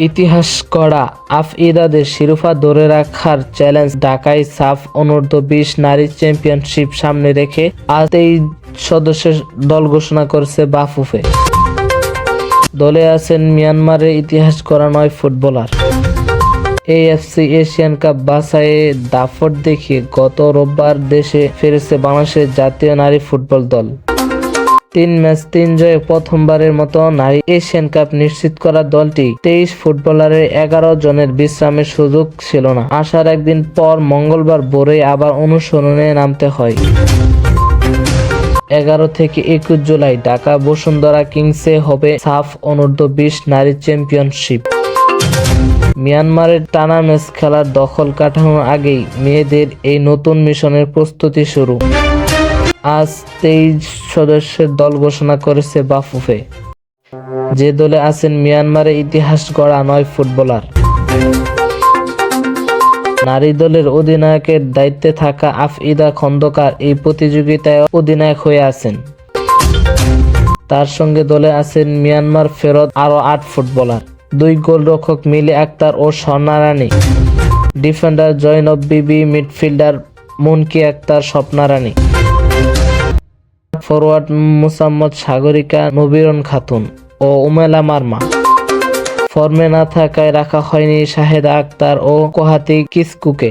ইতিহাস করা আফইদাদের শিরোপা ধরে রাখার চ্যালেঞ্জ ঢাকায় সাফ অনূর্ধ্ব বিশ নারী চ্যাম্পিয়নশিপ সামনে রেখে আজ এই সদস্যের দল ঘোষণা করেছে বাফুফে। দলে আছেন মিয়ানমারের ইতিহাস করা নয় ফুটবলার। এএফসি এশিয়ান কাপ বাছাইয়ে দাফট দেখিয়ে গত রোববার দেশে ফিরেছে বাংলাদেশের জাতীয় নারী ফুটবল দল। তিন ম্যাচ তিন জয়ে প্রথমবারের মতো নারী এশিয়ান কাপ নিশ্চিত করা দলটি তেইশ ফুটবলারের এগারো জনের বিশ্রামের সুযোগ ছিল না। আসার একদিন পর মঙ্গলবার ভোরে আবার অনুসরণে নামতে হয়। এগারো থেকে একুশ জুলাই ঢাকা বসুন্ধরা কিংসে হবে সাফ অনূর্ধ্ব বিশ নারী চ্যাম্পিয়নশিপ। মিয়ানমারের টানা ম্যাচ খেলার দখল কাটানোর আগেই মেয়েদের এই নতুন মিশনের প্রস্তুতি শুরু। আজ তেইশ সদস্যের দল ঘোষণা করেছে বাফুফে। যে দলে আছেন মিয়ানমারের ইতিহাস গড়া নয় ফুটবলার। নারী দলের অধিনায়কের দায়িত্বে থাকা আফইদা খন্দকার এই প্রতিযোগিতায় অধিনায়ক হয়ে আছেন। তার সঙ্গে দলে আছেন মিয়ানমার ফেরত আরও আট ফুটবলার। দুই গোলরক্ষক মিলি আক্তার ও Swarnarani defender Joynob Bibi, midfielder Munki Akter, Swapna Rani. Forward Mosammat Sagorika Nabiron Khatun ও উমেলা মার্মা। ফর্মে না থাকায় রাখা হয়নি শাহেদা আক্তার ও কোহাতি কিসকুকে।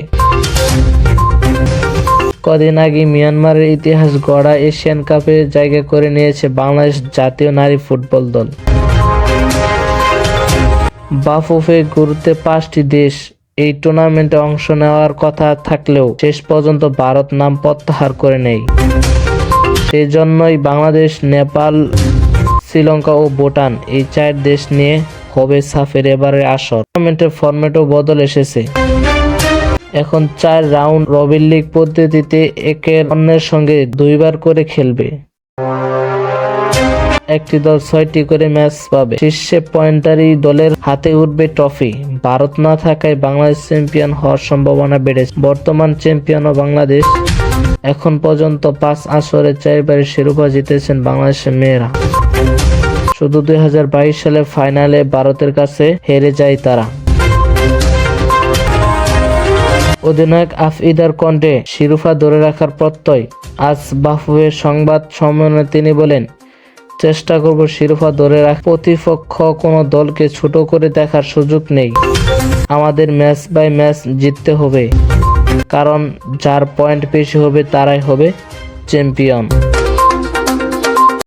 কদিন আগে মিয়ানমারের ইতিহাস গড়া এশিয়ান কাপে জায়গা করে নিয়েছে বাংলাদেশ জাতীয় নারী ফুটবল দল। বাফুফে গুরুত্বে পাঁচটি দেশ, এই টুর্নামেন্টে অংশ নেওয়ার কথা থাকলেও শেষ পর্যন্ত ভারত নাম প্রত্যাহার করে নেয় সেই জন্যই বাংলাদেশ, নেপাল, শ্রীলঙ্কা ও ভুটান এই চার দেশ নিয়ে হবে সাফের এবারের আসর। টুর্নামেন্টের ফরম্যাটও বদল এসেছে। এখন চার রাউন্ড রবিন লিগ পদ্ধতিতে একের অন্যের সঙ্গে দুইবার করে খেলবে। একটি দল ছয়টি করে ম্যাচ পাবে। শীর্ষে পয়েন্টারি দলের হাতে উঠবে ট্রফি। ভারত না থাকায় বাংলাদেশ চ্যাম্পিয়ন হওয়ার সম্ভাবনা বেড়েছে। বর্তমান চ্যাম্পিয়ন ও বাংলাদেশ এখন পর্যন্ত পাঁচ আসরে চারবারের শিরোপা জিতেছেন বাংলাদেশের মেয়েরা। শুধু দুই হাজার বাইশ সালে ফাইনালে ভারতের কাছে হেরে যায় তারা। অধিনায়ক আফইদার কণ্ঠে শিরোপা ধরে রাখার প্রত্যয়। আজ বাফুয়ের সংবাদ সম্মেলনে তিনি বলেন, চেষ্টা করব শিরোপা ধরে রাখ প্রতিপক্ষ কোনো দলকে ছোট করে দেখার সুযোগ নেই। আমাদের ম্যাচ বাই ম্যাচ জিততে হবে। কারণ যার পয়েন্ট বেশি হবে তারাই হবে চ্যাম্পিয়ন